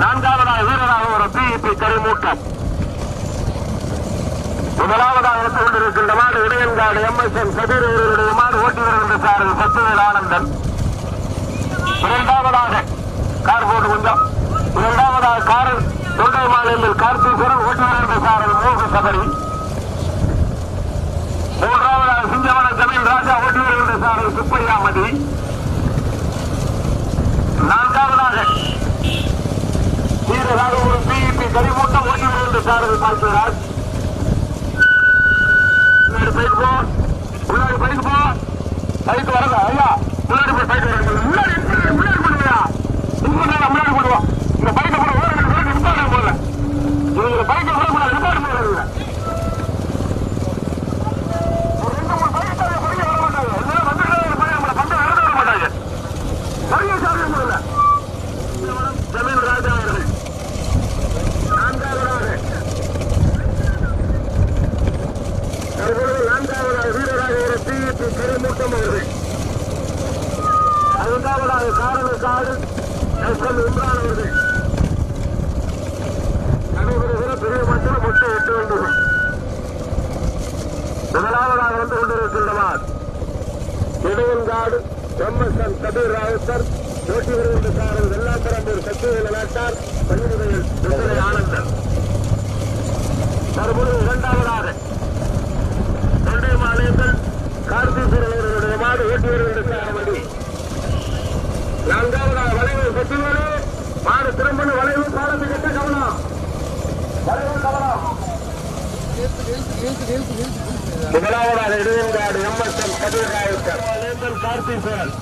நான்காவதாக வீரராக ஒரு பிஇபி கருமூட்டம். முதலாவதாக இருந்து கொண்டிருக்கின்ற மாடு இடையன்காடு எம்எஸ்என் கதிர் அவர்களுடைய மாடு ஓட்டி வருகின்ற சாரல் சத்துவேல் ஆனந்தன். இரண்டாவதாக கார் போட்டு கொஞ்சம். இரண்டாவதாக கார் தொண்டை மாநிலத்தில் கார்த்தீஸ்வரன் ஓட்டி வருகின்ற சாரல் மூன்று சபரி. மூன்றாவதாக சிங்கவன ஜமீன் ராஜா ஓட்டி வருகின்ற சாரல் சுப்பையாமதி நான்காவதாக வீரராக ஒரு பிஇபி கரிமூட்டம் ஓட்டி வருகின்ற சாரல் பாக்கியராஜ் முன்னாடி பைக் போ. முன்னாடி போ. பைக் வரல ஐயா. இரண்டாவதாக காரணக்காடு எஸ்எம் இம்ரான் அவர்கள். நடைபெறுகிற பெரிய மட்டில் முட்டை எட்டு வேண்டும் முதலாவதாக வந்து கொண்டிருக்கின்றனர் Idaiyankadu M S N Kabir Ravuthar போட்டி வருகின்ற சாரல் வெள்ளாத்தரம்பூர் சக்திவேல் நாட்டார் பள்ளிமுறையில் விடுதலை ஆனந்தன் தற்பொழுது இரண்டாவதாக தொண்டை மாநிலங்கள் கார்த்தீஸ்வரன் அவர்களுடைய மாடு ஓட்டி வருகின்ற சாரமடி நான்காவதாக வளைவு சத்தியவேலு மாடு திரும்பணும் வளைவு கவனம் வளைவு கவனம் முதலாவதாக இடையன்காடு எம்எஸ்எம் கதிர் ராயக்கர் கார்த்தீஸ்வரன்